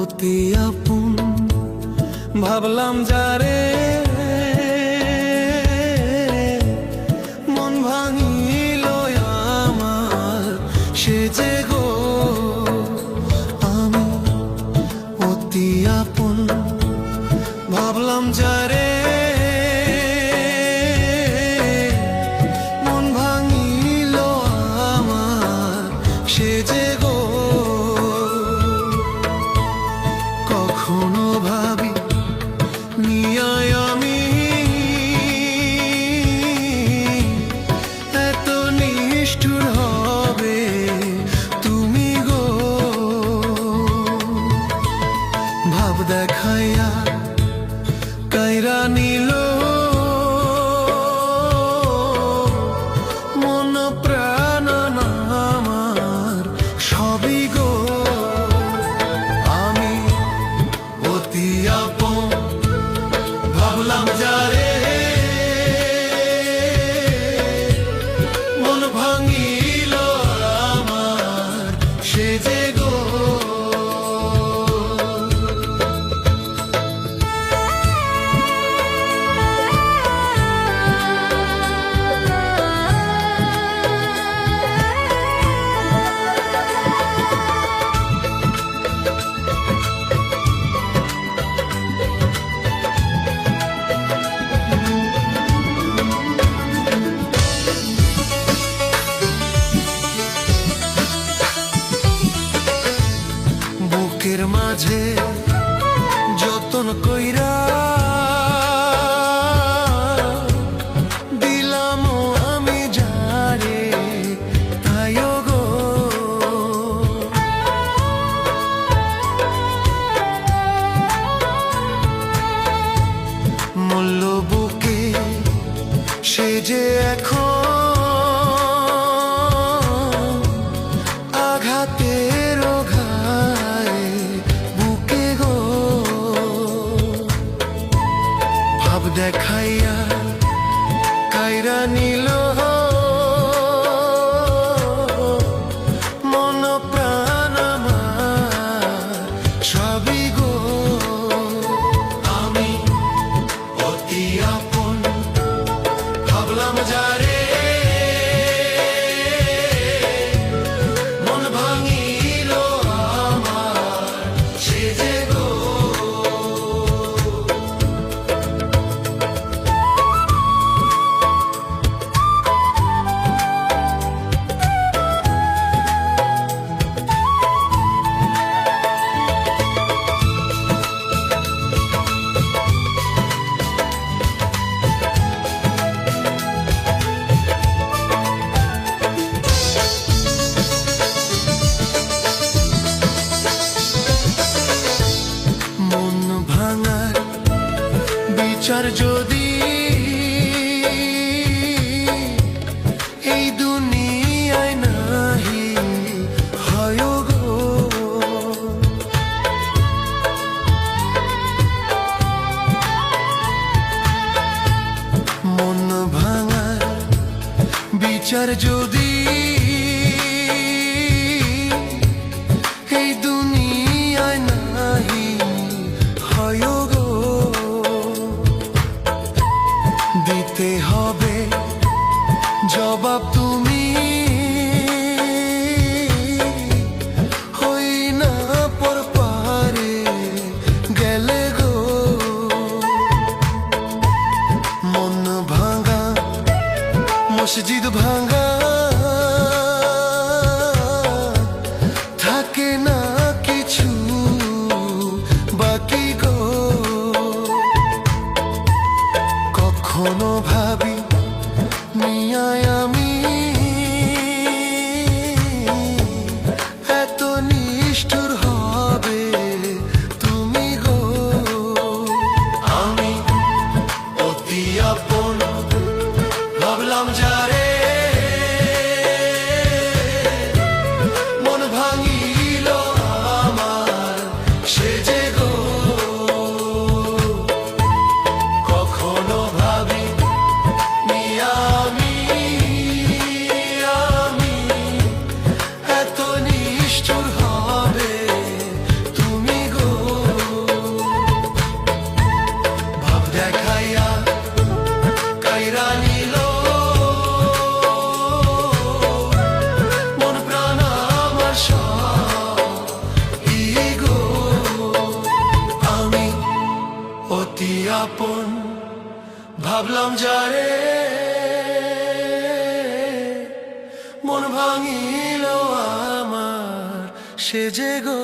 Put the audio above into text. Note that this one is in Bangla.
অতি আপন। ভাবলাম যারে এখনো 你要 মাঝে যতন কই live. বিচার যদি এই দুনিয়ায় নাহি হয় গো। মন ভাঙার বিচার যদি এই দুনিয়া দিতে হবে। জবাব তো এখনও ভাবি মিয়ায় আমি ভাবলাম যারে মন ভাঙিল আমার সে যে গো